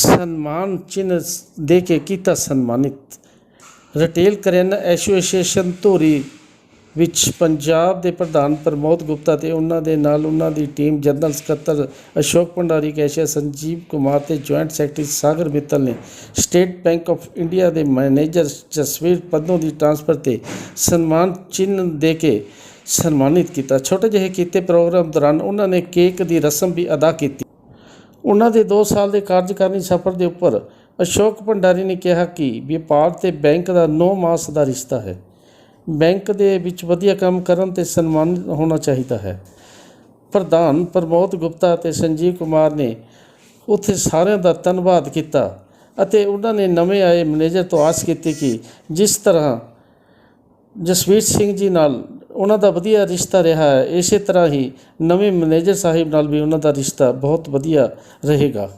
ਸਨਮਾਨ ਚਿੰਨ੍ਹ ਦੇ ਕੇ ਕੀਤਾ ਸਨਮਾਨਿਤ ਰਿਟੇਲ ਕਰਿਆਨਾ ਐਸੋਸੀਏਸ਼ਨ ਧੂਰੀ ਵਿੱਚ ਪੰਜਾਬ ਦੇ ਪ੍ਰਧਾਨ ਪ੍ਰਮੋਦ ਗੁਪਤਾ ਤੇ ਉਹਨਾਂ ਦੇ ਨਾਲ ਉਹਨਾਂ ਦੀ ਟੀਮ ਜਨਰਲ ਸਕੱਤਰ ਅਸ਼ੋਕ ਭੰਡਾਰੀ ਕੈਸ਼ੀਅਰ ਸੰਜੀਵ ਕੁਮਾਰ ਤੇ ਜੁਆਇੰਟ ਸੈਕਟਰੀ ਸਾਗਰ ਮਿੱਤਲ ਨੇ ਸਟੇਟ ਬੈਂਕ ਆਫ ਇੰਡੀਆ ਦੇ ਮੈਨੇਜਰ ਜਸਵੀਰ ਪੱਦੋਂ ਦੀ ਟ੍ਰਾਂਸਫਰ ਤੇ ਸਨਮਾਨ ਚਿੰਨ੍ਹ ਦੇ ਕੇ ਸਨਮਾਨਿਤ ਕੀਤਾ ਛੋਟੇ ਜਿਹੇ ਕੀਤੇ ਪ੍ਰੋਗਰਾਮ ਦੌਰਾਨ ਉਹਨਾਂ ਨੇ ਕੇਕ ਦੀ ਰਸਮ ਵੀ ਅਦਾ ਕੀਤੀ ਉਹਨਾਂ ਦੇ 2 ਸਾਲ ਦੇ ਕਾਰਜਕਾਰੀ ਸਫ਼ਰ ਦੇ ਉੱਪਰ ਅਸ਼ੋਕ ਭੰਡਾਰੀ ਨੇ ਕਿਹਾ ਕਿ ਵਪਾਰ ਤੇ ਬੈਂਕ ਦਾ 9 ਮਾਸ ਦਾ ਰਿਸ਼ਤਾ ਹੈ। ਬੈਂਕ ਦੇ ਵਿੱਚ ਵਧੀਆ ਕੰਮ ਕਰਨ ਤੇ ਸਨਮਾਨਿਤ ਹੋਣਾ ਚਾਹੀਦਾ ਹੈ। ਪ੍ਰਧਾਨ ਪ੍ਰਮੋਦ ਗੁਪਤਾ ਅਤੇ ਸੰਜੀਵ ਕੁਮਾਰ ਨੇ ਉੱਥੇ ਸਾਰਿਆਂ ਦਾ ਧੰਨਵਾਦ ਕੀਤਾ ਅਤੇ ਉਹਨਾਂ ਨੇ ਨਵੇਂ ਆਏ ਮੈਨੇਜਰ ਤੋਂ ਆਸ ਕੀਤੀ ਕਿ ਜਿਸ ਤਰ੍ਹਾਂ ਜਸਵੀਰ ਸਿੰਘ ਜੀ ਨਾਲ ਉਹਨਾਂ ਦਾ ਵਧੀਆ ਰਿਸ਼ਤਾ ਰਿਹਾ ਹੈ। ਇਸੇ ਤਰ੍ਹਾਂ ਹੀ ਨਵੇਂ ਮੈਨੇਜਰ ਸਾਹਿਬ ਨਾਲ ਵੀ ਉਹਨਾਂ ਦਾ ਰਿਸ਼ਤਾ ਬਹੁਤ ਵਧੀਆ ਰਹੇਗਾ।